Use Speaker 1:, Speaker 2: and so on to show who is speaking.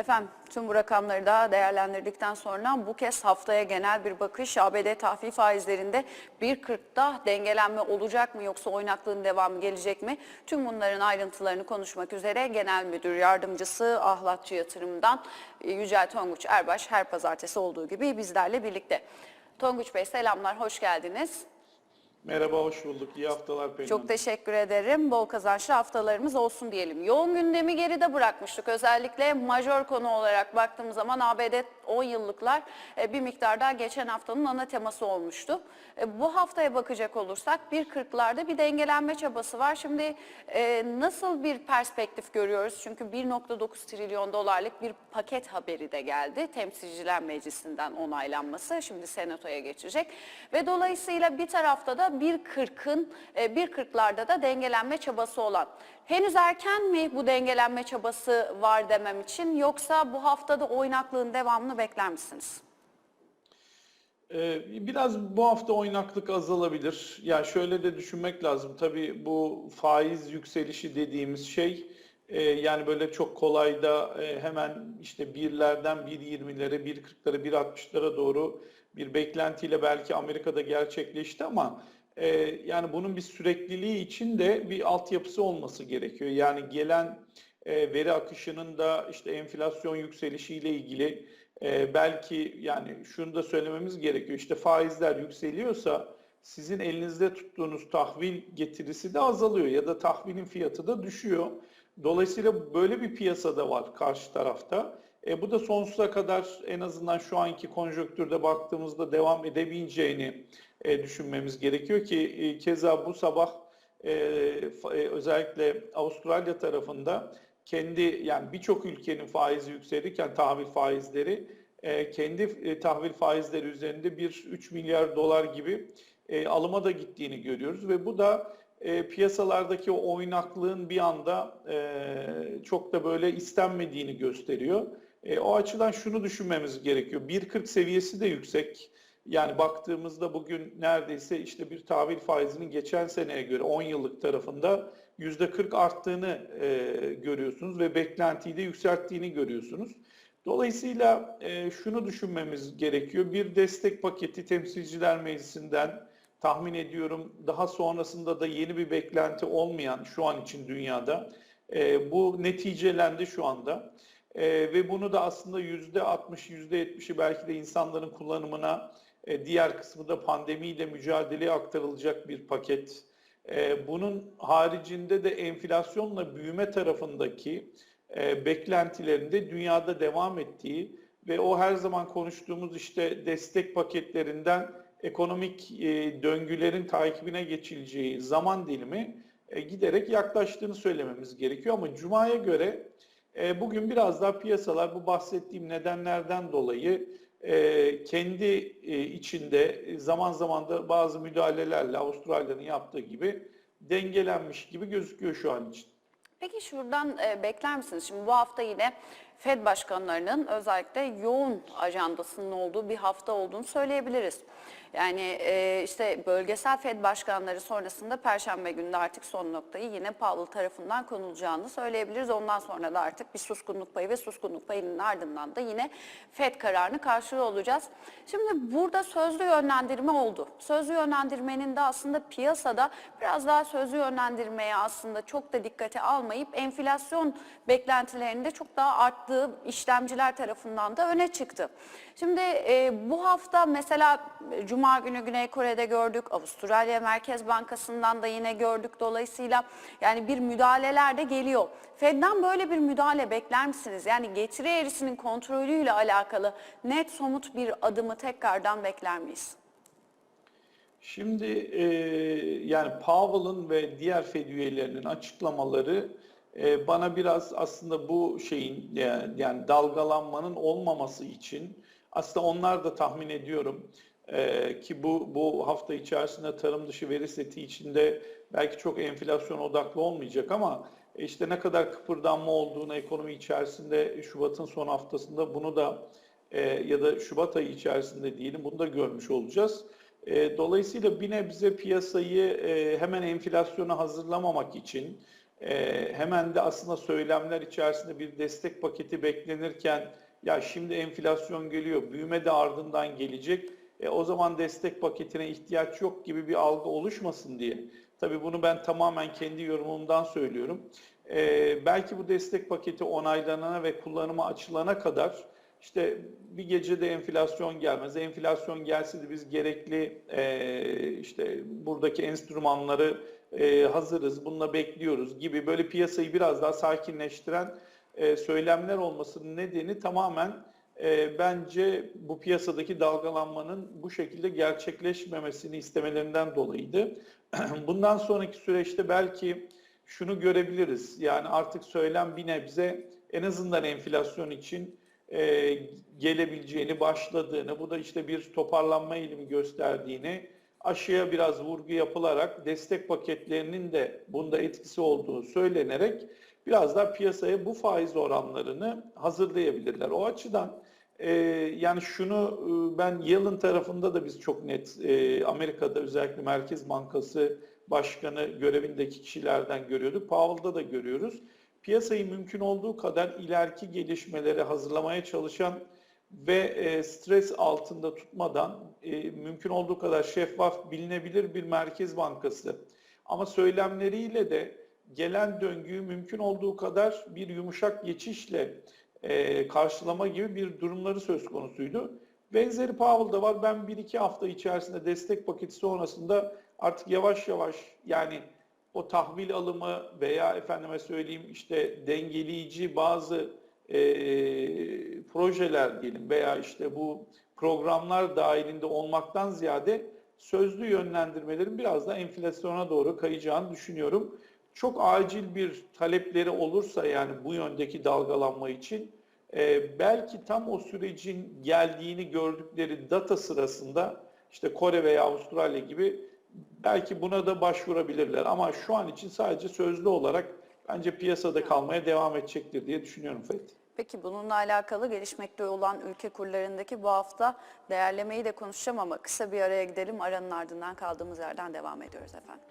Speaker 1: Efendim tüm bu rakamları da değerlendirdikten sonra bu kez haftaya genel bir bakış ABD tahvil faizlerinde 1.40'da dengelenme olacak mı yoksa oynaklığın devamı gelecek mi? Tüm bunların ayrıntılarını konuşmak üzere Genel Müdür Yardımcısı Ahlatçı Yatırım'dan e, Yücel Tonguç Erbaş her pazartesi olduğu gibi bizlerle birlikte. Tonguç Bey selamlar, hoş geldiniz.
Speaker 2: Merhaba, hoş bulduk. İyi haftalar Pelin
Speaker 1: Çok
Speaker 2: Hanım.
Speaker 1: teşekkür ederim. Bol kazançlı haftalarımız olsun diyelim. Yoğun gündemi geride bırakmıştık. Özellikle majör konu olarak baktığımız zaman ABD 10 yıllıklar e, bir miktar daha geçen haftanın ana teması olmuştu. E, Bu haftaya bakacak olursak 1.40'larda bir dengelenme çabası var. Şimdi e, nasıl bir perspektif görüyoruz? Çünkü 1.9 trilyon dolarlık bir paket haberi de geldi. Temsilciler Meclisi'nden onaylanması şimdi Senato'ya geçecek. Ve dolayısıyla bir tarafta da 1.40'ın e, 1.40'larda da dengelenme çabası olan. Henüz erken mi bu dengelenme çabası var demem için yoksa bu haftada oynaklığın devamını bekler misiniz?
Speaker 2: Ee, biraz bu hafta oynaklık azalabilir. Ya şöyle de düşünmek lazım. Tabii bu faiz yükselişi dediğimiz şey e, yani böyle çok kolay da e, hemen işte birlerden 1.20'lere, 1.40'lara, 1.60'lara doğru bir beklentiyle belki Amerika'da gerçekleşti ama e, yani bunun bir sürekliliği için de bir altyapısı olması gerekiyor. Yani gelen veri akışının da işte enflasyon yükselişiyle ilgili e, belki yani şunu da söylememiz gerekiyor. İşte faizler yükseliyorsa sizin elinizde tuttuğunuz tahvil getirisi de azalıyor ya da tahvilin fiyatı da düşüyor. Dolayısıyla böyle bir piyasada var karşı tarafta. E, bu da sonsuza kadar en azından şu anki konjonktürde baktığımızda devam edebileceğini e, düşünmemiz gerekiyor ki e, keza bu sabah e, e, özellikle Avustralya tarafında kendi yani birçok ülkenin faizi yükselirken tahvil faizleri e, kendi e, tahvil faizleri üzerinde bir 3 milyar dolar gibi e, alıma da gittiğini görüyoruz ve bu da e, piyasalardaki o oynaklığın bir anda e, çok da böyle istenmediğini gösteriyor. E, o açıdan şunu düşünmemiz gerekiyor. 1.40 seviyesi de yüksek. Yani baktığımızda bugün neredeyse işte bir tahvil faizinin geçen seneye göre 10 yıllık tarafında %40 arttığını e, görüyorsunuz ve beklentiyi de yükselttiğini görüyorsunuz. Dolayısıyla e, şunu düşünmemiz gerekiyor. Bir destek paketi temsilciler meclisinden tahmin ediyorum daha sonrasında da yeni bir beklenti olmayan şu an için dünyada e, bu neticelendi şu anda. E, ve bunu da aslında yüzde 60, yüzde 70'i belki de insanların kullanımına, e, diğer kısmı da pandemiyle mücadeleye aktarılacak bir paket. E, bunun haricinde de enflasyonla büyüme tarafındaki e, beklentilerinde dünyada devam ettiği ve o her zaman konuştuğumuz işte destek paketlerinden ekonomik e, döngülerin takibine geçileceği zaman dilimi e, giderek yaklaştığını söylememiz gerekiyor. Ama Cuma'ya göre e, bugün biraz daha piyasalar bu bahsettiğim nedenlerden dolayı e, kendi e, içinde zaman zaman da bazı müdahalelerle Avustralya'nın yaptığı gibi dengelenmiş gibi gözüküyor şu an için.
Speaker 1: Peki şuradan e, bekler misiniz? Şimdi bu hafta yine Fed başkanlarının özellikle yoğun ajandasının olduğu bir hafta olduğunu söyleyebiliriz. Yani e, işte bölgesel Fed başkanları sonrasında Perşembe günü artık son noktayı yine Powell tarafından konulacağını söyleyebiliriz. Ondan sonra da artık bir suskunluk payı ve suskunluk payının ardından da yine Fed kararını karşılıyor olacağız. Şimdi burada sözlü yönlendirme oldu. Sözlü yönlendirmenin de aslında piyasada biraz daha sözlü yönlendirmeye aslında çok da dikkate almayıp enflasyon beklentilerinde çok daha arttığı işlemciler tarafından da öne çıktı. Şimdi e, bu hafta mesela e, Cuma günü Güney Kore'de gördük, Avustralya Merkez Bankası'ndan da yine gördük. Dolayısıyla yani bir müdahaleler de geliyor. Fed'den böyle bir müdahale bekler misiniz? Yani getiri eğrisinin kontrolüyle alakalı net somut bir adımı tekrardan bekler miyiz?
Speaker 2: Şimdi e, yani Powell'ın ve diğer Fed üyelerinin açıklamaları e, bana biraz aslında bu şeyin yani, dalgalanmanın olmaması için aslında onlar da tahmin ediyorum e, ki bu bu hafta içerisinde tarım dışı veri seti içinde belki çok enflasyon odaklı olmayacak ama işte ne kadar kıpırdanma olduğunu ekonomi içerisinde Şubat'ın son haftasında bunu da e, ya da Şubat ayı içerisinde diyelim bunu da görmüş olacağız. E, dolayısıyla bir nebze piyasayı e, hemen enflasyona hazırlamamak için Ee, hemen de aslında söylemler içerisinde bir destek paketi beklenirken ya şimdi enflasyon geliyor, büyüme de ardından gelecek. E, o zaman destek paketine ihtiyaç yok gibi bir algı oluşmasın diye. Tabii bunu ben tamamen kendi yorumumdan söylüyorum. Ee, belki bu destek paketi onaylanana ve kullanıma açılana kadar işte bir gecede enflasyon gelmez. Enflasyon gelse de biz gerekli e, işte buradaki enstrümanları e, hazırız, bununla bekliyoruz gibi böyle piyasayı biraz daha sakinleştiren e, söylemler olmasının nedeni tamamen e, bence bu piyasadaki dalgalanmanın bu şekilde gerçekleşmemesini istemelerinden dolayıydı. Bundan sonraki süreçte belki şunu görebiliriz. Yani artık söylem bir nebze en azından enflasyon için e, gelebileceğini, başladığını, bu da işte bir toparlanma eğilimi gösterdiğini, aşıya biraz vurgu yapılarak destek paketlerinin de bunda etkisi olduğu söylenerek biraz daha piyasaya bu faiz oranlarını hazırlayabilirler. O açıdan e, yani şunu e, ben Yellen tarafında da biz çok net e, Amerika'da özellikle Merkez Bankası Başkanı görevindeki kişilerden görüyorduk. Powell'da da görüyoruz. Piyasayı mümkün olduğu kadar ileriki gelişmeleri hazırlamaya çalışan ve e, stres altında tutmadan e, mümkün olduğu kadar şeffaf, bilinebilir bir merkez bankası. Ama söylemleriyle de gelen döngüyü mümkün olduğu kadar bir yumuşak geçişle e, karşılama gibi bir durumları söz konusuydu. Benzeri Powell'da var. Ben bir iki hafta içerisinde destek paketi sonrasında artık yavaş yavaş yani o tahvil alımı veya efendime söyleyeyim işte dengeleyici bazı e, projeler diyelim veya işte bu programlar dahilinde olmaktan ziyade sözlü yönlendirmelerin biraz da enflasyona doğru kayacağını düşünüyorum. Çok acil bir talepleri olursa yani bu yöndeki dalgalanma için e, belki tam o sürecin geldiğini gördükleri data sırasında işte Kore veya Avustralya gibi belki buna da başvurabilirler. Ama şu an için sadece sözlü olarak bence piyasada kalmaya devam edecektir diye düşünüyorum Fethi.
Speaker 1: Peki bununla alakalı gelişmekte olan ülke kurlarındaki bu hafta değerlemeyi de konuşacağım ama kısa bir araya gidelim. Aranın ardından kaldığımız yerden devam ediyoruz efendim.